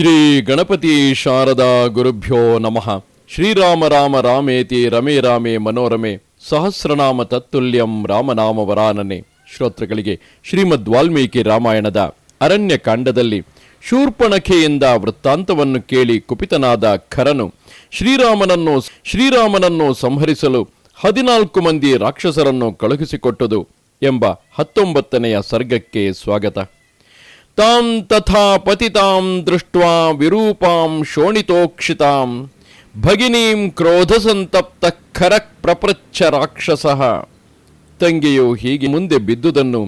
ಶ್ರೀ ಗಣಪತಿ ಶಾರದಾ ಗುರುಭ್ಯೋ ನಮಃ. ಶ್ರೀರಾಮ ರಾಮ ರಾಮೇತಿ ರಮೇ ರಾಮೇ ಮನೋರಮೆ ಸಹಸ್ರನಾಮ ತತ್ತುಲ್ಯಂ ರಾಮನಾಮ ವರಾನನೆ. ಶ್ರೋತೃಗಳಿಗೆ ಶ್ರೀಮದ್ ವಾಲ್ಮೀಕಿ ರಾಮಾಯಣದ ಅರಣ್ಯ ಕಾಂಡದಲ್ಲಿ ಶೂರ್ಪಣಖೆಯಿಂದ ವೃತ್ತಾಂತವನ್ನು ಕೇಳಿ ಕುಪಿತನಾದ ಖರನು ಶ್ರೀರಾಮನನ್ನು ಶ್ರೀರಾಮನನ್ನು ಸಂಹರಿಸಲು ಹದಿನಾಲ್ಕು ಮಂದಿ ರಾಕ್ಷಸರನ್ನು ಕಳುಹಿಸಿಕೊಟ್ಟದು ಎಂಬ ಹತ್ತೊಂಬತ್ತನೆಯ ಸರ್ಗಕ್ಕೆ ಸ್ವಾಗತ. ತಾಂ ತಥಾ ಪತಿತಾಂ ದೃಷ್ಟ್ವಾ ವಿರೂಪಾಂ ಶೋಣಿತೋಕ್ಷಿತಾಂ ಭಗಿನೀಂ ಕ್ರೋಧಸಂತಪ್ತ ಖರಕ್ ಪ್ರಪೃಚ್ಛ ರಾಕ್ಷಸಃ ತಂಗಿಯು ಹೀಗೆ ಮುಂದೆ ಬಿದ್ದುದನ್ನು,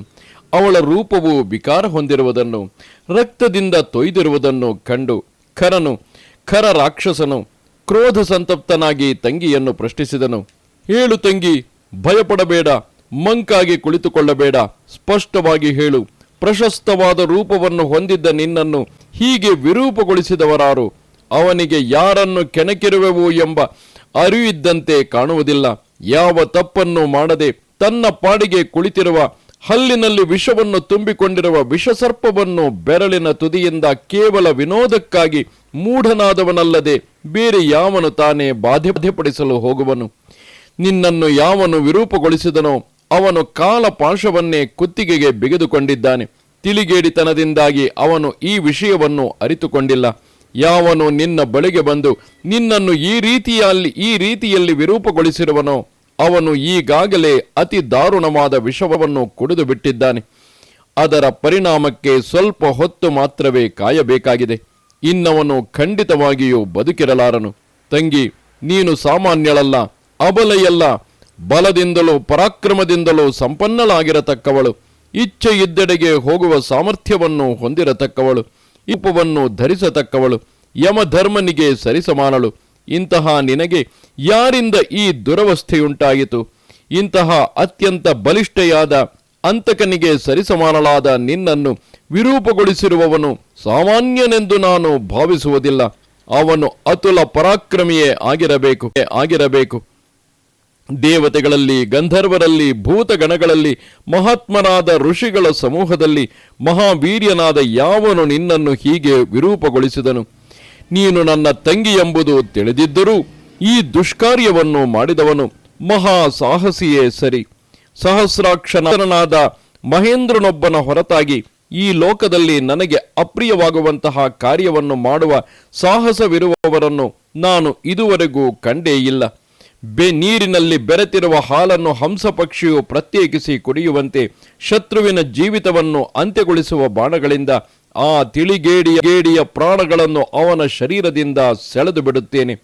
ಅವಳ ರೂಪವು ವಿಕಾರ ಹೊಂದಿರುವುದನ್ನು, ರಕ್ತದಿಂದ ತೊಯ್ದಿರುವುದನ್ನು ಕಂಡು ಖರನು, ಖರ ರಾಕ್ಷಸನು, ಕ್ರೋಧ ಸಂತಪ್ತನಾಗಿ ತಂಗಿಯನ್ನು ಪ್ರಶ್ನಿಸಿದನು. ಹೇಳು ತಂಗಿ, ಭಯಪಡಬೇಡ, ಮಂಕಾಗಿ ಕುಳಿತುಕೊಳ್ಳಬೇಡ, ಸ್ಪಷ್ಟವಾಗಿ ಹೇಳು. ಪ್ರಶಸ್ತವಾದ ರೂಪವನ್ನು ಹೊಂದಿದ್ದ ನಿನ್ನನ್ನು ಹೀಗೆ ವಿರೂಪಗೊಳಿಸಿದವರಾರು, ಅವನಿಗೆ ಯಾರನ್ನು ಕೆಣಕಿರುವೆವು ಎಂಬ ಅರಿವಿದ್ದಂತೆ ಕಾಣುವುದಿಲ್ಲ. ಯಾವ ತಪ್ಪನ್ನು ಮಾಡದೆ ತನ್ನ ಪಾಡಿಗೆ ಕುಳಿತಿರುವ, ಹಲ್ಲಿನಲ್ಲಿ ವಿಷವನ್ನು ತುಂಬಿಕೊಂಡಿರುವ ವಿಷಸರ್ಪವನ್ನು ಬೆರಳಿನ ತುದಿಯಿಂದ ಕೇವಲ ವಿನೋದಕ್ಕಾಗಿ ಮೂಢನಾದವನಲ್ಲದೆ ಬೇರೆ ಯಾವನು ತಾನೇ ಬಾಧೆಪಡಿಸಲು ಹೋಗುವನು. ನಿನ್ನನ್ನು ಯಾವನು ವಿರೂಪಗೊಳಿಸಿದನೋ ಅವನು ಕಾಲ ಪಾಶವನ್ನೇ ಕುತ್ತಿಗೆಗೆ ಬಿಗಿದುಕೊಂಡಿದ್ದಾನೆ. ತಿಳಿಗೇಡಿತನದಿಂದಾಗಿ ಅವನು ಈ ವಿಷಯವನ್ನು ಅರಿತುಕೊಂಡಿಲ್ಲ. ಯಾವನು ನಿನ್ನ ಬಳಿಗೆ ಬಂದು, ನಿನ್ನನ್ನು ಈ ರೀತಿಯಲ್ಲಿ ಈ ರೀತಿಯಲ್ಲಿ ವಿರೂಪಗೊಳಿಸಿರುವನೋ, ಅವನು ಈಗಾಗಲೇ ಅತಿ ದಾರುಣವಾದ ವಿಷವನ್ನು ಕುಡಿದು ಬಿಟ್ಟಿದ್ದಾನೆ ಅದರ ಪರಿಣಾಮಕ್ಕೆ ಸ್ವಲ್ಪ ಹೊತ್ತು ಮಾತ್ರವೇ ಕಾಯಬೇಕಾಗಿದೆ. ಇನ್ನವನು ಖಂಡಿತವಾಗಿಯೂ ಬದುಕಿರಲಾರನು. ತಂಗಿ, ನೀನು ಸಾಮಾನ್ಯಳಲ್ಲ, ಅಬಲೆಯಲ್ಲ ಬಲದಿಂದಲೂ ಪರಾಕ್ರಮದಿಂದಲೂ ಸಂಪನ್ನಳಾಗಿರತಕ್ಕವಳು. ಇಚ್ಛೆ ಇದ್ದೆಡೆಗೆ ಹೋಗುವ ಸಾಮರ್ಥ್ಯವನ್ನು ಹೊಂದಿರತಕ್ಕವಳು. ಇಪ್ಪವನ್ನು ಧರಿಸತಕ್ಕವಳು. ಯಮಧರ್ಮನಿಗೆ ಸರಿಸಮಾನಳು. ಇಂತಹ ನಿನಗೆ ಯಾರಿಂದ ಈ ದುರವಸ್ಥೆಯುಂಟಾಯಿತು? ಇಂತಹ ಅತ್ಯಂತ ಬಲಿಷ್ಠೆಯಾದ ಅಂತಕನಿಗೆ ಸರಿಸಮಾನಳಾದ ನಿನ್ನನ್ನು ವಿರೂಪಗೊಳಿಸಿರುವವನು ಸಾಮಾನ್ಯನೆಂದು ನಾನು ಭಾವಿಸುವುದಿಲ್ಲ. ಅವನು ಅತುಲ ಪರಾಕ್ರಮಿಯೇ ಆಗಿರಬೇಕು. ಆಗಿರಬೇಕು. ದೇವತೆಗಳಲ್ಲಿ, ಗಂಧರ್ವರಲ್ಲಿ, ಭೂತಗಣಗಳಲ್ಲಿ, ಮಹಾತ್ಮನಾದ ಋಷಿಗಳ ಸಮೂಹದಲ್ಲಿ ಮಹಾವೀರ್ಯನಾದ ಯಾವನು ನಿನ್ನನ್ನು ಹೀಗೆ ವಿರೂಪಗೊಳಿಸಿದನು? ನೀನು ನನ್ನ ತಂಗಿ ಎಂಬುದು ತಿಳಿದಿದ್ದರೂ ಈ ದುಷ್ಕಾರ್ಯವನ್ನು ಮಾಡಿದವನು ಮಹಾ ಸಾಹಸಿಯೇ ಸರಿ. ಸಹಸ್ರಾಕ್ಷನಾದ ಮಹೇಂದ್ರನೊಬ್ಬನ ಹೊರತಾಗಿ ಈ ಲೋಕದಲ್ಲಿ ನನಗೆ ಅಪ್ರಿಯವಾಗುವಂತಹ ಕಾರ್ಯವನ್ನು ಮಾಡುವ ಸಾಹಸವಿರುವವರನ್ನು ನಾನು ಇದುವರೆಗೂ ಕಂಡೇ ಇಲ್ಲ. ಬೆ ನೀರಿನಲ್ಲಿ ಬೆರೆತಿರುವ ಹಾಲನ್ನು ಹಂಸಪಕ್ಷಿಯು ಪ್ರತ್ಯೇಕಿಸಿ ಕುಡಿಯುವಂತೆ ಶತ್ರುವಿನ ಜೀವಿತವನ್ನು ಅಂತ್ಯಗೊಳಿಸುವ ಬಾಣಗಳಿಂದ ಆ ತಿಳಿಗೇಡಿಯ ಗೇಡಿಯ ಪ್ರಾಣಗಳನ್ನು ಅವನ ಶರೀರದಿಂದ ಸೆಳೆದು ಬಿಡುತ್ತೇನೆ.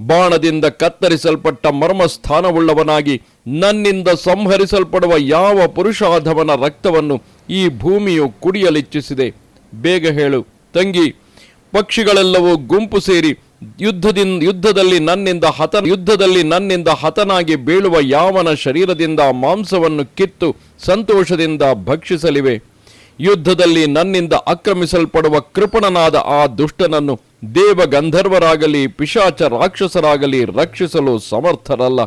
ಬಾಣದಿಂದ ಕತ್ತರಿಸಲ್ಪಟ್ಟ ಮರ್ಮಸ್ಥಾನವುಳ್ಳವನಾಗಿ ನನ್ನಿಂದ ಸಂಹರಿಸಲ್ಪಡುವ ಯಾವ ಪುರುಷಾಧವನ ರಕ್ತವನ್ನು ಈ ಭೂಮಿಯು ಕುಡಿಯಲಿಚ್ಛಿಸಿದೆ. ಬೇಗ ಹೇಳು, ತಂಗಿ, ಪಕ್ಷಿಗಳೆಲ್ಲವೂ ಗುಂಪು ಸೇರಿ ಯುದ್ಧದಿಂದ, ಯುದ್ಧದಲ್ಲಿ ನನ್ನಿಂದ ಹತ ಯುದ್ಧದಲ್ಲಿ ನನ್ನಿಂದ ಹತನಾಗಿ ಬೀಳುವ ಯಾವನ ಶರೀರದಿಂದ ಮಾಂಸವನ್ನು ಕಿತ್ತು ಸಂತೋಷದಿಂದ ಭಕ್ಷಿಸಲಿವೆ? ಯುದ್ಧದಲ್ಲಿ ನನ್ನಿಂದ ಆಕ್ರಮಿಸಲ್ಪಡುವ ಕೃಪಣನಾದ ಆ ದುಷ್ಟನನ್ನು ದೇವ ಗಂಧರ್ವರಾಗಲಿ ಪಿಶಾಚ ರಾಕ್ಷಸರಾಗಲಿ ರಕ್ಷಿಸಲು ಸಮರ್ಥರಲ್ಲ.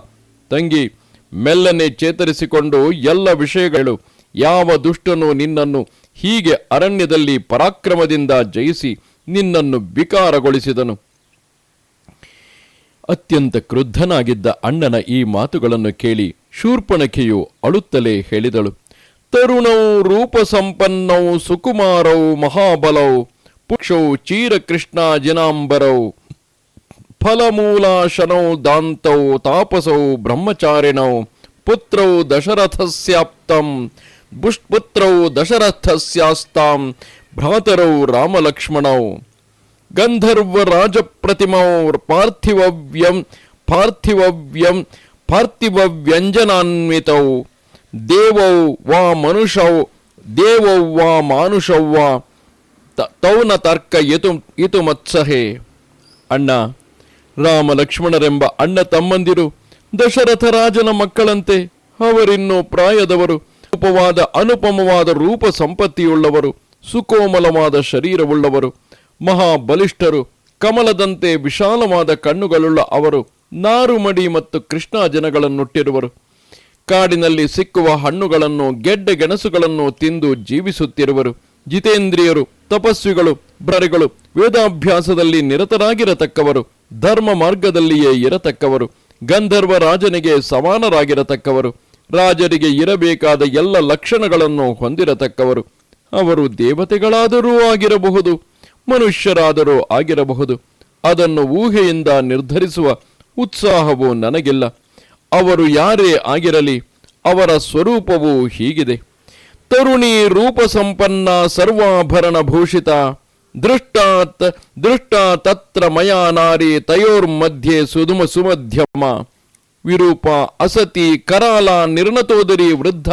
ತಂಗಿ, ಮೆಲ್ಲನೆ ಚೇತರಿಸಿಕೊಂಡು ಎಲ್ಲ ವಿಷಯಗಳು, ಯಾವ ದುಷ್ಟನು ನಿನ್ನನ್ನು ಹೀಗೆ ಅರಣ್ಯದಲ್ಲಿ ಪರಾಕ್ರಮದಿಂದ ಜಯಿಸಿ ನಿನ್ನನ್ನು ವಿಕಾರಗೊಳಿಸಿದನು. ಅತ್ಯಂತ ಕ್ರುದ್ಧನಾಗಿದ್ದ ಅಣ್ಣನ ಈ ಮಾತುಗಳನ್ನು ಕೇಳಿ ಶೂರ್ಪಣಖಿಯು ಅಳುತ್ತಲೇ ಹೇಳಿದಳು. ತರುಣೌ ರೂಪಸಂಪನ್ನೌ ಸುಕುಮಾರೌ ಮಹಾಬಲೌ ಪುಕ್ಷೌ ಚೀರಕೃಷ್ಣ ಜನಾಂಬರೌ ಫಲಮೂಲಾಶನೌ ದಾಂತೌ ತಾಪಸೌ ಬ್ರಹ್ಮಚಾರಿಣೌ ಪುತ್ರೌ ದಶರಥಸ್ಯಾಪ್ತಂ ಬುಷ್ಪುತ್ರೌ ದಶರಥಸ್ಯಾಸ್ತಾಂ ಭ್ರಾತರೌ ರಾಮಲಕ್ಷ್ಮಣೌ ಗಂಧರ್ವ ರಾಜಪ್ರತಿಮೌ ಪಾರ್ಥಿವವ್ಯಂ ಪಾರ್ಥಿವವ್ಯಂ ಪಾರ್ಥಿವ ವ್ಯಂಜನಾನ್ವಿತೌ ದೇವೌ ವಾ ಮನುಷೌ, ದೇವೌ ವಾ ಮಾನುಷೌ ವಾ. ತೌನ ತರ್ಕ ಯತು ಇತು ಮತ್ಸಹೆ ಅಣ್ಣ ರಾಮ ಲಕ್ಷ್ಮಣರೆಂಬ ಅಣ್ಣ ತಮ್ಮಂದಿರು ದಶರಥ ರಾಜನ ಮಕ್ಕಳಂತೆ, ಅವರಿನ್ನೂ ಪ್ರಾಯದವರು, ಉಪವಾದ ಅನುಪಮವಾದ ರೂಪ ಸಂಪತ್ತಿಯುಳ್ಳವರು, ಸುಕೋಮಲವಾದ ಶರೀರವುಳ್ಳವರು ಮಹಾಬಲಿಷ್ಠರು ಕಮಲದಂತೆ ವಿಶಾಲವಾದ ಕಣ್ಣುಗಳುಳ್ಳ ಅವರು ನಾರುಮಡಿ ಮತ್ತು ಕೃಷ್ಣ ಜನಗಳನ್ನುಟ್ಟಿರುವರು ಕಾಡಿನಲ್ಲಿ ಸಿಕ್ಕುವ ಹಣ್ಣುಗಳನ್ನು, ಗೆಡ್ಡೆ ಗೆಣಸುಗಳನ್ನು ತಿಂದು ಜೀವಿಸುತ್ತಿರುವರು. ಜಿತೇಂದ್ರಿಯರು, ತಪಸ್ವಿಗಳು ಭ್ರರಿಗಳು ವೇದಾಭ್ಯಾಸದಲ್ಲಿ ನಿರತರಾಗಿರತಕ್ಕವರು, ಧರ್ಮ ಮಾರ್ಗದಲ್ಲಿಯೇ ಇರತಕ್ಕವರು, ಗಂಧರ್ವ ರಾಜನಿಗೆ ಸಮಾನರಾಗಿರತಕ್ಕವರು, ರಾಜರಿಗೆ ಇರಬೇಕಾದ ಎಲ್ಲ ಲಕ್ಷಣಗಳನ್ನು ಹೊಂದಿರತಕ್ಕವರು. ಅವರು ದೇವತೆಗಳಾದರೂ ಆಗಿರಬಹುದು. ಮನುಷ್ಯರಾದರೂ ಆಗಿರಬಹುದು. ಅದನ್ನು ಊಹೆಯಿಂದ ನಿರ್ಧರಿಸುವ ಉತ್ಸಾಹವು ನನಗಿಲ್ಲ. ಅವರು ಯಾರೇ ಆಗಿರಲಿ, ಅವರ ಸ್ವರೂಪವು ಹೀಗಿದೆ. ತರುಣಿ ರೂಪಸಂಪನ್ನ ಸರ್ವಾಭರಣ ಭೂಷಿತ ದೃಷ್ಟಾತ್ ದೃಷ್ಟ ತತ್ರ ಮಯಾ ನಾರಿ ತಯೋರ್ಮಧ್ಯೆ ಸುಧುಮ ಸುಮಧ್ಯಮ. ವಿರೂಪ ಅಸತಿ ಕರಾಲ ನಿರ್ಣತೋದರಿ ವೃದ್ಧ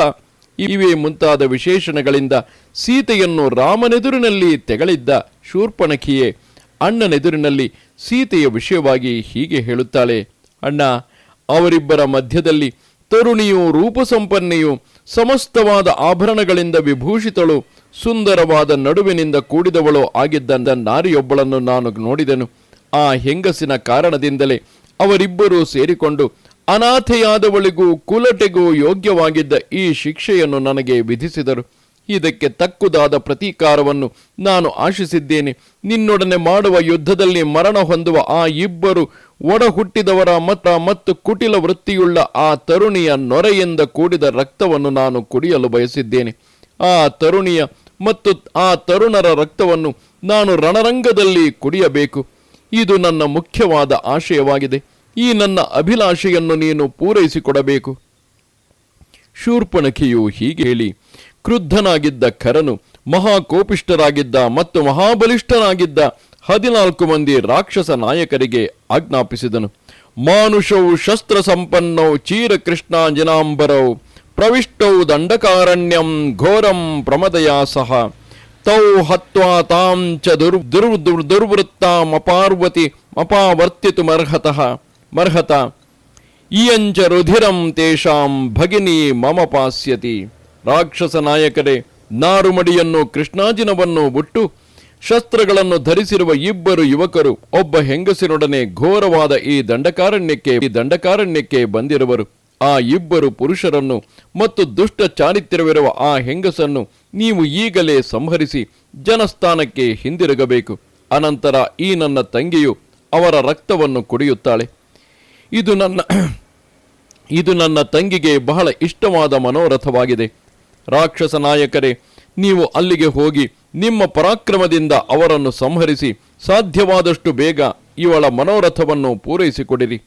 ಇವೇ ಮುಂತಾದ ವಿಶೇಷಣಗಳಿಂದ ಸೀತೆಯನ್ನು ರಾಮನೆದುರಿನಲ್ಲಿ ತೆಗಳಿದ್ದ ಶೂರ್ಪಣಖಿಯೇ ಅಣ್ಣನೆದುರಿನಲ್ಲಿ ಸೀತೆಯ ವಿಷಯವಾಗಿ ಹೀಗೆ ಹೇಳುತ್ತಾಳೆ, ಅಣ್ಣ, ಅವರಿಬ್ಬರ ಮಧ್ಯದಲ್ಲಿ ತರುಣಿಯು, ರೂಪಸಂಪನ್ನೆಯು, ಸಮಸ್ತವಾದ ಆಭರಣಗಳಿಂದ ವಿಭೂಷಿತಳು, ಸುಂದರವಾದ ನಡುವಿನಿಂದ ಕೂಡಿದವಳು ಆಗಿದ್ದ ನಾರಿಯೊಬ್ಬಳನ್ನು ನಾನು ನೋಡಿದೆನು. ಆ ಹೆಂಗಸಿನ ಕಾರಣದಿಂದಲೇ ಅವರಿಬ್ಬರೂ ಸೇರಿಕೊಂಡು ಅನಾಥೆಯಾದವಳಿಗೂ ಕುಲಟೆಗೂ ಯೋಗ್ಯವಾಗಿದ್ದ ಈ ಶಿಕ್ಷೆಯನ್ನು ನನಗೆ ವಿಧಿಸಿದರು. ಇದಕ್ಕೆ ತಕ್ಕುದಾದ ಪ್ರತೀಕಾರವನ್ನು ನಾನು ಆಶಿಸಿದ್ದೇನೆ. ನಿನ್ನೊಡನೆ ಮಾಡುವ ಯುದ್ಧದಲ್ಲಿ ಮರಣ ಹೊಂದುವ ಆ ಇಬ್ಬರು ಒಡ ಹುಟ್ಟಿದವರ ಮತ ಮತ್ತು ಕುಟಿಲ ವೃತ್ತಿಯುಳ್ಳ ಆ ತರುಣಿಯ ನೊರೆಯಿಂದ ಕೂಡಿದ ರಕ್ತವನ್ನು ನಾನು ಕುಡಿಯಲು ಬಯಸಿದ್ದೇನೆ. ಆ ತರುಣಿಯ ಮತ್ತು ಆ ತರುಣರ ರಕ್ತವನ್ನು ನಾನು ರಣರಂಗದಲ್ಲಿ ಕುಡಿಯಬೇಕು. ಇದು ನನ್ನ ಮುಖ್ಯವಾದ ಆಶಯವಾಗಿದೆ. ಈ ನನ್ನ ಅಭಿಲಾಷೆಯನ್ನು ನೀನು ಪೂರೈಸಿಕೊಡಬೇಕು. ಶೂರ್ಪಣಖಿಯು ಹೀಗೆ ಹೇಳಿ, ಕ್ರುದ್ಧನಾಗಿದ್ದ ಖರನು, ಮಹಾಕೋಪಿಷ್ಠರಾಗಿದ್ದ ಮತ್ತು ಮಹಾಬಲಿಷ್ಠನಾಗಿದ್ದ ಹದಿನಾಲ್ಕು ಮಂದಿ ರಾಕ್ಷಸ ನಾಯಕರಿಗೆ ಆಜ್ಞಾಪಿಸಿದನು. ಮಾನುಷೌ ಶಸ್ತ್ರ ಸಂಪನ್ನೌ ಚೀರ ಕೃಷ್ಣಾಂಜನಾಂಬರೌ ಪ್ರವಿಷ್ಟೌ ದಂಡಕಾರಣ್ಯಂ ಘೋರಂ ಪ್ರಮದಯಾ ಸಹ ತೌ ಹತ್ವಾ ತಾಂ ಚ ದುರ್ ದುರ್, ದುರ್ವೃತ್ತಾಂ ಅಪಾರ್ವತಿ, ಅಪಾವರ್ತಿತುಮರ್ಹತಃ. ಮರ್ಹತ, ಇಯಂಚ ರುಧಿರಂ ತೇಷಾಂ ಭಗಿನಿ ಮಮ ಪಾಸ್ಯತಿ, ರಾಕ್ಷಸ ನಾಯಕರೇ, ನಾರುಮಡಿಯನ್ನು ಕೃಷ್ಣಾಜಿನವನ್ನು ಬಿಟ್ಟು ಶಸ್ತ್ರಗಳನ್ನು ಧರಿಸಿರುವ ಇಬ್ಬರು ಯುವಕರು, ಒಬ್ಬ ಹೆಂಗಸಿನೊಡನೆ ಘೋರವಾದ ಈ ದಂಡಕಾರಣ್ಯಕ್ಕೆ ಈ ದಂಡಕಾರಣ್ಯಕ್ಕೆ ಬಂದಿರುವರು. ಆ ಇಬ್ಬರು ಪುರುಷರನ್ನು ಮತ್ತು ದುಷ್ಟ ಚಾರಿತ್ರ್ಯವಿರುವ ಆ ಹೆಂಗಸನ್ನು ನೀವು ಈಗಲೇ ಸಂಹರಿಸಿ ಜನಸ್ಥಾನಕ್ಕೆ ಹಿಂದಿರುಗಬೇಕು. ಅನಂತರ ಈ ನನ್ನ ತಂಗಿಯು ಅವರ ರಕ್ತವನ್ನು ಕುಡಿಯುತ್ತಾಳೆ. ಇದು ನನ್ನ ಇದು ನನ್ನ ತಂಗಿಗೆ ಬಹಳ ಇಷ್ಟವಾದ ಮನೋರಥವಾಗಿದೆ. ರಾಕ್ಷಸ ನಾಯಕರೇ, ನೀವು ಅಲ್ಲಿಗೆ ಹೋಗಿ ನಿಮ್ಮ ಪರಾಕ್ರಮದಿಂದ ಅವರನ್ನು ಸಂಹರಿಸಿ ಸಾಧ್ಯವಾದಷ್ಟು ಬೇಗ ಇವಳ ಮನೋರಥವನ್ನು ಪೂರೈಸಿಕೊಡಿರಿ.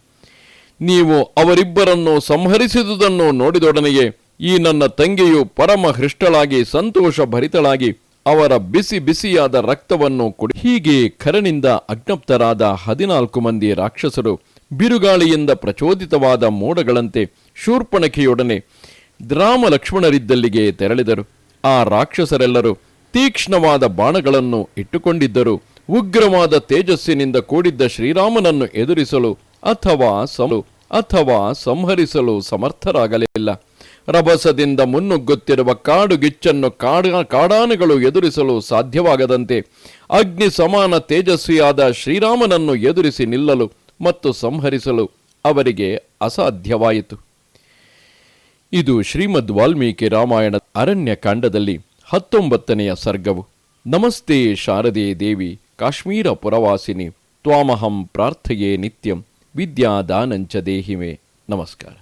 ನೀವು ಅವರಿಬ್ಬರನ್ನು ಸಂಹರಿಸಿದುದನ್ನು ನೋಡಿದೊಡನೆಯೇ ಈ ನನ್ನ ತಂಗಿಯು ಪರಮ ಹೃಷ್ಟಳಾಗಿ ಸಂತೋಷ ಭರಿತಳಾಗಿ ಅವರ ಬಿಸಿ ಬಿಸಿಯಾದ ರಕ್ತವನ್ನು ಕುಡಿ ಹೀಗೆ ಖರನಿಂದ ಅಜ್ಞಪ್ತರಾದ ಹದಿನಾಲ್ಕು ಮಂದಿ ರಾಕ್ಷಸರು ಬಿರುಗಾಳಿಯಿಂದ ಪ್ರಚೋದಿತವಾದ ಮೋಡಗಳಂತೆ ಶೂರ್ಪಣಖಿಯೊಡನೆ ರಾಮ ಲಕ್ಷ್ಮಣರಿದ್ದಲ್ಲಿಗೆ ತೆರಳಿದರು. ಆ ರಾಕ್ಷಸರೆಲ್ಲರೂ ತೀಕ್ಷ್ಣವಾದ ಬಾಣಗಳನ್ನು ಇಟ್ಟುಕೊಂಡಿದ್ದರು. ಉಗ್ರವಾದ ತೇಜಸ್ಸಿನಿಂದ ಕೂಡಿದ್ದ ಶ್ರೀರಾಮನನ್ನು ಎದುರಿಸಲು ಅಥವಾ ಸಲು ಅಥವಾ ಸಂಹರಿಸಲು ಸಮರ್ಥರಾಗಲಿಲ್ಲ. ರಭಸದಿಂದ ಮುನ್ನುಗ್ಗುತ್ತಿರುವ ಕಾಡು ಗಿಚ್ಚನ್ನು ಕಾಡ, ಕಾಡಾನೆಗಳು ಎದುರಿಸಲು ಸಾಧ್ಯವಾಗದಂತೆ ಅಗ್ನಿ ಸಮಾನ ತೇಜಸ್ವಿಯಾದ ಶ್ರೀರಾಮನನ್ನು ಎದುರಿಸಿ ನಿಲ್ಲಲು ಮತ್ತು ಸಂಹರಿಸಲು ಅವರಿಗೆ ಅಸಾಧ್ಯವಾಯಿತು. ಇದು ಶ್ರೀಮದ್ ವಾಲ್ಮೀಕಿ ರಾಮಾಯಣ ಅರಣ್ಯ ಕಾಂಡದಲ್ಲಿ ಹತ್ತೊಂಬತ್ತನೆಯ ಸರ್ಗವು. ನಮಸ್ತೆ ಶಾರದೆ ದೇವಿ ಕಾಶ್ಮೀರ ಪುರವಾಸಿನಿ, ತ್ವಾಮಹಂ ಪ್ರಾರ್ಥಯೇ ನಿತ್ಯಂ, ವಿದ್ಯಾದಾನಂಚ ದೇಹಿಮೆ. ನಮಸ್ಕಾರ.